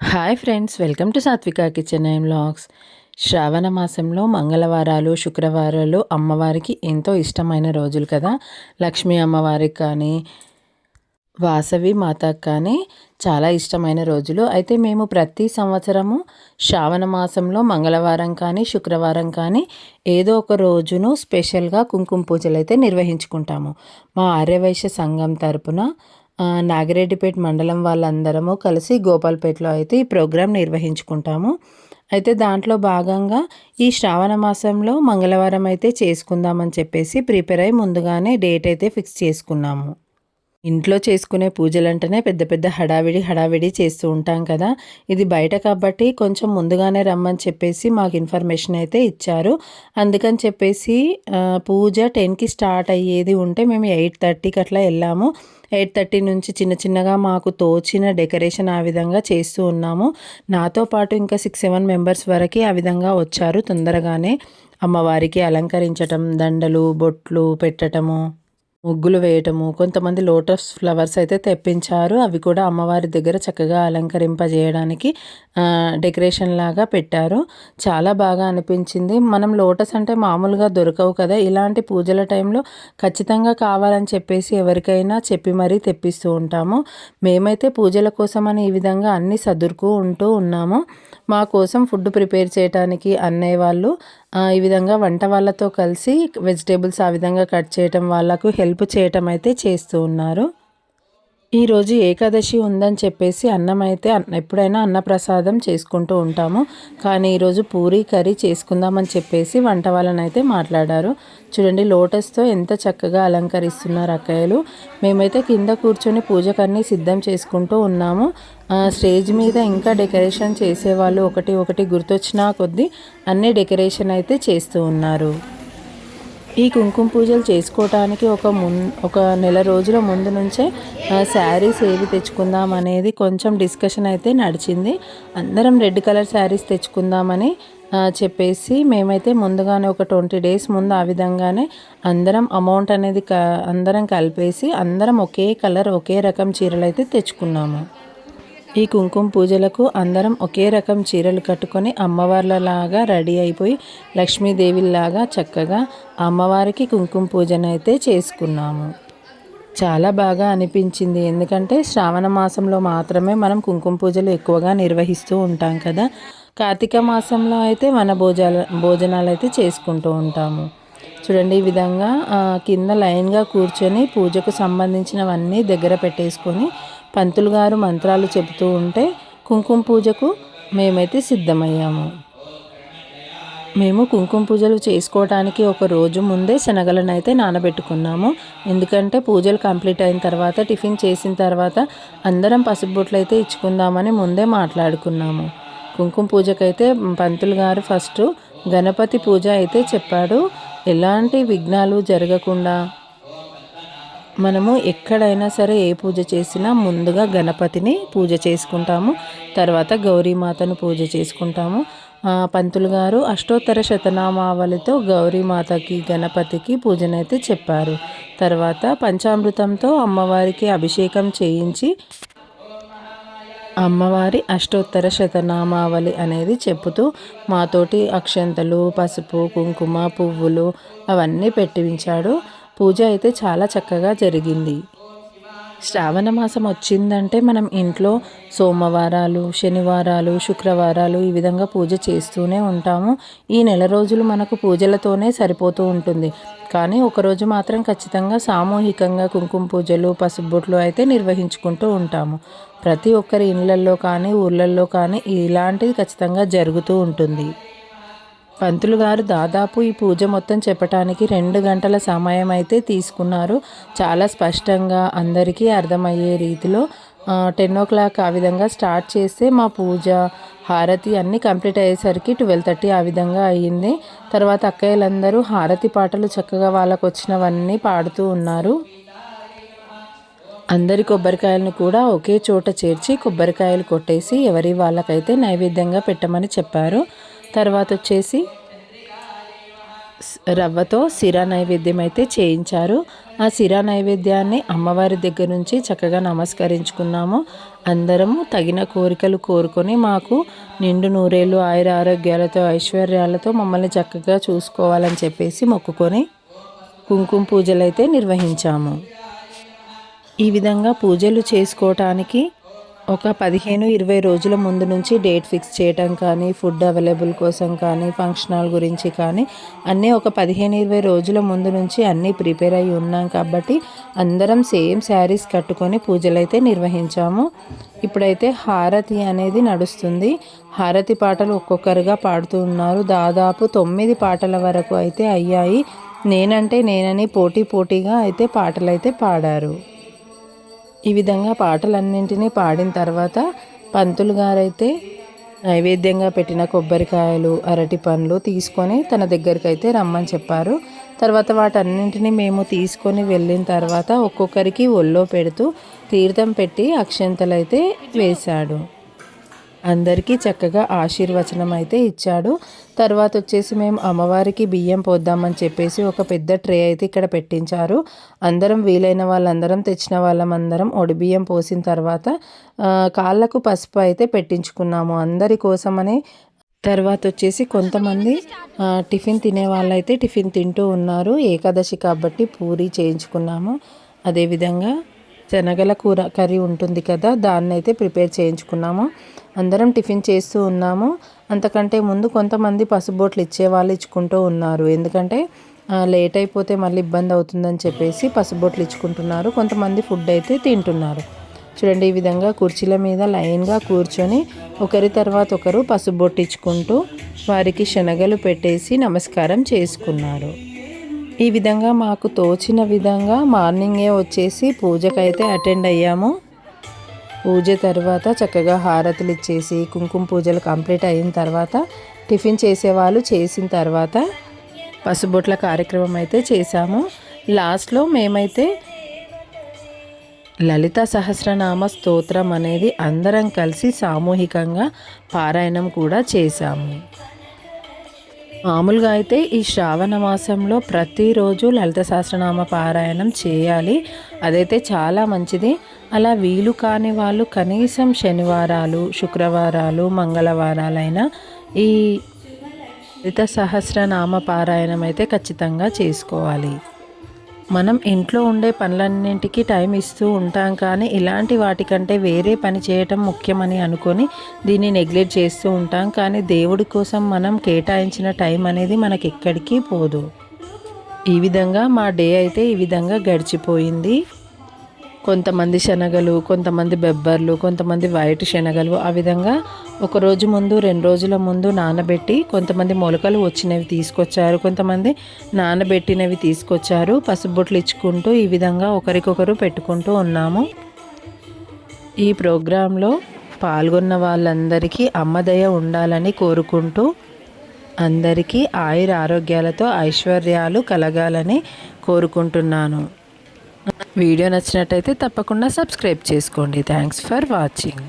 Hi friends welcome to Satvika kitchen and vlogs Shravana మాసంలో మంగళవారాలు శుక్రవారాలు అమ్మవారికి ఎంతో ఇష్టమైన రోజులు కదా. లక్ష్మీ అమ్మవారికి కానీ వాసవి మాతకు కానీ చాలా ఇష్టమైన రోజులు. అయితే మేము ప్రతి సంవత్సరము శ్రావణ మాసంలో మంగళవారం కానీ శుక్రవారం కానీ ఏదో ఒక రోజును స్పెషల్గా కుంకుమ పూజలు అయితే నిర్వహించుకుంటాము. మా ఆర్యవైశ్య సంఘం తరపున నాగిరెడ్డిపేట మండలం వాళ్ళందరము కలిసి గోపాల్పేటలో అయితే ఈ ప్రోగ్రాం నిర్వహించుకుంటాము. అయితే దాంట్లో భాగంగా ఈ శ్రావణ మాసంలో మంగళవారం అయితే చేసుకుందామని చెప్పేసి ప్రిపేర్ అయి ముందుగానే డేట్ అయితే ఫిక్స్ చేసుకున్నాము. ఇంట్లో చేసుకునే పూజలంటేనే పెద్ద పెద్ద హడావిడి హడావిడి చేస్తూ ఉంటాం కదా. ఇది బయట కాబట్టి కొంచెం ముందుగానే రమ్మని చెప్పేసి మాకు ఇన్ఫర్మేషన్ అయితే ఇచ్చారు. అందుకని చెప్పేసి పూజ టెన్కి స్టార్ట్ అయ్యేది ఉంటే మేము ఎయిట్ థర్టీకి అట్లా వెళ్ళాము. ఎయిట్ థర్టీ నుంచి చిన్న చిన్నగా మాకు తోచిన డెకరేషన్ ఆ విధంగా చేస్తూ ఉన్నాము. నాతో పాటు ఇంకా సిక్స్ సెవెన్ మెంబర్స్ వరకు ఆ విధంగా వచ్చారు తొందరగానే. అమ్మవారికి అలంకరించటం దండలు బొట్లు పెట్టటము. ముగ్గులు వేయటము కొంతమంది లోటస్ ఫ్లవర్స్ అయితే తెప్పించారు. అవి కూడా అమ్మవారి దగ్గర చక్కగా అలంకరింపజేయడానికి డెకరేషన్ లాగా పెట్టారు. చాలా బాగా అనిపించింది. మనం లోటస్ అంటే మామూలుగా దొరకవు కదా. ఇలాంటి పూజల టైంలో ఖచ్చితంగా కావాలని చెప్పేసి ఎవరికైనా చెప్పి మరీ తెప్పిస్తూ ఉంటాము. మేమైతే పూజల కోసం అని ఈ విధంగా అన్ని సదురుకు ఉంటూ ఉన్నాము. మా కోసం ఫుడ్ ప్రిపేర్ చేయడానికి అన్నయ్య వాళ్ళు ఈ విధంగా వంట వాళ్ళతో కలిసి వెజిటేబుల్స్ ఆ విధంగా కట్ చేయటం వాళ్ళకు హెల్ప్ చేయటం అయితే చేస్తూ ఉన్నారు. ఈరోజు ఏకాదశి ఉందని చెప్పేసి అన్నం అయితే ఎప్పుడైనా అన్నప్రసాదం చేసుకుంటూ ఉంటాము. కానీ ఈరోజు పూరీ కర్రీ చేసుకుందామని చెప్పేసి వంట వాళ్ళని అయితే మాట్లాడారు. చూడండి లోటస్తో ఎంత చక్కగా అలంకరిస్తున్నారు అక్కయ్యలు. మేమైతే కింద కూర్చొని పూజకన్నీ సిద్ధం చేసుకుంటూ ఉన్నాము. స్టేజ్ మీద ఇంకా డెకరేషన్ చేసేవాళ్ళు ఒకటి ఒకటి గుర్తొచ్చినా కొద్దీ అన్ని డెకరేషన్ అయితే చేస్తూ ఉన్నారు. ఈ కుంకుమ పూజలు చేసుకోవటానికి ఒక మున్ ఒక నెల రోజుల ముందు నుంచే శారీస్ ఏవి తెచ్చుకుందాం అనేది కొంచెం డిస్కషన్ అయితే నడిచింది. అందరం రెడ్ కలర్ శారీస్ తెచ్చుకుందామని చెప్పేసి మేమైతే ముందుగానే ఒక ట్వంటీ డేస్ ముందు ఆ విధంగానే అందరం అమౌంట్ అనేది క అందరం కలిపేసి అందరం ఒకే కలర్ ఒకే రకం చీరలు అయితే తెచ్చుకున్నాము. ఈ కుంకుమ పూజలకు అందరం ఒకే రకం చీరలు కట్టుకొని అమ్మవార్లలాగా రెడీ అయిపోయి లక్ష్మీదేవిలాగా చక్కగా అమ్మవారికి కుంకుమ పూజనైతే చేసుకున్నాము. చాలా బాగా అనిపించింది. ఎందుకంటే శ్రావణ మాసంలో మాత్రమే మనం కుంకుమ పూజలు ఎక్కువగా నిర్వహిస్తూ ఉంటాం కదా. కార్తీక మాసంలో అయితే మన భోజాల భోజనాలు అయితే చేసుకుంటూ ఉంటాము. చూడండి ఈ విధంగా కింద లైన్గా కూర్చొని పూజకు సంబంధించినవన్నీ దగ్గర పెట్టేసుకొని పంతులు గారు మంత్రాలు చెబుతూ ఉంటే కుంకుమ పూజకు మేమైతే సిద్ధమయ్యాము. మేము కుంకుమ పూజలు చేసుకోవడానికి ఒక రోజు ముందే శనగలను అయితే నానబెట్టుకున్నాము. ఎందుకంటే పూజలు కంప్లీట్ అయిన తర్వాత టిఫిన్ చేసిన తర్వాత అందరం పసుపుబొట్లు అయితే ఇచ్చుకుందామని ముందే మాట్లాడుకున్నాము. కుంకుమ పూజకైతే పంతులు గారు ఫస్ట్ గణపతి పూజ అయితే చెప్పాడు. ఎలాంటి విఘ్నాలు జరగకుండా మనము ఎక్కడైనా సరే ఏ పూజ చేసినా ముందుగా గణపతిని పూజ చేసుకుంటాము తర్వాత గౌరీమాతను పూజ చేసుకుంటాము. పంతులు గారు అష్టోత్తర శతనామావళితో గౌరీమాతకి గణపతికి పూజనైతే చెప్పారు. తర్వాత పంచామృతంతో అమ్మవారికి అభిషేకం చేయించి అమ్మవారి అష్టోత్తర శతనామావళి అనేది చెప్పుతూ మాతోటి అక్షంతలు పసుపు కుంకుమ పువ్వులు అవన్నీ పెట్టించాడు. పూజ అయితే చాలా చక్కగా జరిగింది. శ్రావణ మాసం వచ్చిందంటే మనం ఇంట్లో సోమవారాలు శనివారాలు శుక్రవారాలు ఈ విధంగా పూజ చేస్తూనే ఉంటాము. ఈ నెల రోజులు మనకు పూజలతోనే సరిపోతూ ఉంటుంది. కానీ ఒకరోజు మాత్రం ఖచ్చితంగా సామూహికంగా కుంకుమ పూజలు పసుబొట్లు అయితే నిర్వహించుకుంటూ ఉంటాము. ప్రతి ఒక్కరి ఇళ్ళల్లో కానీ ఊళ్ళల్లో కానీ ఇలాంటిది ఖచ్చితంగా జరుగుతూ ఉంటుంది. పంతులు గారు దాదాపు ఈ పూజ మొత్తం చెప్పటానికి రెండు గంటల సమయం అయితే తీసుకున్నారు. చాలా స్పష్టంగా అందరికీ అర్థమయ్యే రీతిలో టెన్ ఓ క్లాక్ ఆ విధంగా స్టార్ట్ చేస్తే మా పూజ హారతి అన్నీ కంప్లీట్ అయ్యేసరికి ట్వెల్వ్ థర్టీ ఆ విధంగా అయ్యింది. తర్వాత అక్కయ్యలందరూ హారతి పాటలు చక్కగా వాళ్ళకు వచ్చినవన్నీ పాడుతూ ఉన్నారు. అందరి కొబ్బరికాయలను కూడా ఒకే చోట చేర్చి కొబ్బరికాయలు కొట్టేసి ఎవరి వాళ్ళకైతే నైవేద్యంగా పెట్టమని చెప్పారు. తర్వాత వచ్చేసి రవ్వతో సిరా నైవేద్యం అయితే చేయించారు. ఆ సిరా నైవేద్యాన్ని అమ్మవారి దగ్గర నుంచి చక్కగా నమస్కరించుకున్నాము. అందరము తగిన కోరికలు కోరుకొని మాకు నిండు నూరేళ్ళు ఆయుర ఆరోగ్యాలతో ఐశ్వర్యాలతో మమ్మల్ని చక్కగా చూసుకోవాలని చెప్పేసి మొక్కుకొని కుంకుమ పూజలు అయితే నిర్వహించాము. ఈ విధంగా పూజలు చేసుకోవటానికి ఒక పదిహేను ఇరవై రోజుల ముందు నుంచి డేట్ ఫిక్స్ చేయటం కానీ ఫుడ్ అవైలబుల్ కోసం కానీ ఫంక్షన్ హాల్ గురించి కానీ అన్నీ ఒక పదిహేను ఇరవై రోజుల ముందు నుంచి అన్నీ ప్రిపేర్ అయి ఉన్నాం కాబట్టి అందరం సేమ్ శారీస్ కట్టుకొని పూజలు అయితే నిర్వహించాము. ఇప్పుడైతే హారతి అనేది నడుస్తుంది. హారతి పాటలు ఒక్కొక్కరుగా పాడుతూ ఉన్నారు. దాదాపు తొమ్మిది పాటల వరకు అయితే అయ్యాయి. నేనంటే నేనని పోటీ పోటీగా అయితే పాటలు అయితే పాడారు. ఈ విధంగా పాటలన్నింటినీ పాడిన తర్వాత పంతులు గారైతే నైవేద్యంగా పెట్టిన కొబ్బరికాయలు అరటి పండ్లు తీసుకొని తన దగ్గరికి అయితే రమ్మని చెప్పారు. తర్వాత వాటన్నింటినీ మేము తీసుకొని వెళ్ళిన తర్వాత ఒక్కొక్కరికి ఒళ్ళో పెడుతూ తీర్థం పెట్టి అక్షంతలైతే వేశాడు. అందరికీ చక్కగా ఆశీర్వచనం అయితే ఇచ్చాడు. తర్వాత వచ్చేసి మేము అమ్మవారికి బియ్యం పోద్దామని చెప్పేసి ఒక పెద్ద ట్రే అయితే ఇక్కడ పెట్టించారు. అందరం వీలైన వాళ్ళందరం తెచ్చిన వాళ్ళమందరం ఒడి బియ్యం పోసిన తర్వాత కాళ్ళకు పసుపు అయితే పెట్టించుకున్నాము అందరి కోసమని. తర్వాత వచ్చేసి కొంతమంది టిఫిన్ తినే వాళ్ళైతే టిఫిన్ తింటూ ఉన్నారు. ఏకాదశి కాబట్టి పూరి చేయించుకున్నాము. అదేవిధంగా శనగల కూర కర్రీ ఉంటుంది కదా దాన్ని అయితే ప్రిపేర్ చేయించుకున్నాము. అందరం టిఫిన్ చేస్తూ ఉన్నాము. అంతకంటే ముందు కొంతమంది పసుబొట్లు ఇచ్చే వాళ్ళు ఇచ్చుకుంటూ ఉన్నారు. ఎందుకంటే లేట్ అయిపోతే మళ్ళీ ఇబ్బంది అవుతుందని చెప్పేసి పసుబొట్లు ఇచ్చుకుంటున్నారు. కొంతమంది ఫుడ్ అయితే తింటున్నారు. చూడండి ఈ విధంగా కుర్చీల మీద లైన్గా కూర్చొని ఒకరి తర్వాత ఒకరు పసుబొట్టించుకుంటూ ఇచ్చుకుంటూ వారికి శనగలు పెట్టేసి నమస్కారం చేసుకున్నారు. ఈ విధంగా మాకు తోచిన విధంగా మార్నింగే వచ్చేసి పూజకైతే అటెండ్ అయ్యాము. పూజ తర్వాత చక్కగా హారతులు ఇచ్చేసి కుంకుమ పూజలు కంప్లీట్ అయిన తర్వాత టిఫిన్ చేసేవాళ్ళు చేసిన తర్వాత పసుబొట్ల కార్యక్రమం అయితే చేశాము. లాస్ట్లో మేమైతే లలిత సహస్రనామ స్తోత్రం అనేది అందరం కలిసి సామూహికంగా పారాయణం కూడా చేశాము. మామూలుగా అయితే ఈ శ్రావణ మాసంలో ప్రతిరోజు లలిత సహస్రనామ పారాయణం చేయాలి. అదైతే చాలా మంచిది. అలా వీలు కాని వాళ్ళు కనీసం శనివారాలు శుక్రవారాలు మంగళవారాలైనా ఈ లలిత సహస్రనామ పారాయణం అయితే ఖచ్చితంగా చేసుకోవాలి. మనం ఇంట్లో ఉండే పనులన్నింటికి టైం ఇస్తూ ఉంటాం కానీ ఇలాంటి వాటికంటే వేరే పని చేయటం ముఖ్యమని అనుకొని దీన్ని నెగ్లెక్ట్ చేస్తూ ఉంటాం కానీ దేవుడి కోసం మనం కేటాయించిన టైం అనేది మనకి ఎక్కడికి పోదు. ఈ విధంగా మా డే అయితే ఈ విధంగా గడిచిపోయింది. కొంతమంది శనగలు కొంతమంది బెబ్బర్లు కొంతమంది వైట్ శనగలు ఆ విధంగా ఒక రోజు ముందు రెండు రోజుల ముందు నానబెట్టి కొంతమంది మొలకలు వచ్చినవి తీసుకొచ్చారు. కొంతమంది నానబెట్టినవి తీసుకొచ్చారు. పసుబొట్లు ఇచ్చుకుంటూ ఈ విధంగా ఒకరికొకరు పెట్టుకుంటూ ఉన్నాము. ఈ ప్రోగ్రాంలో పాల్గొన్న వాళ్ళందరికీ అమ్మదయ ఉండాలని కోరుకుంటూ అందరికీ ఆయుర ఆరోగ్యాలతో ఐశ్వర్యాలు కలగాలని కోరుకుంటున్నాను. వీడియో నచ్చినట్టయితే తప్పకుండా సబ్స్క్రైబ్ చేసుకోండి. Thanks for watching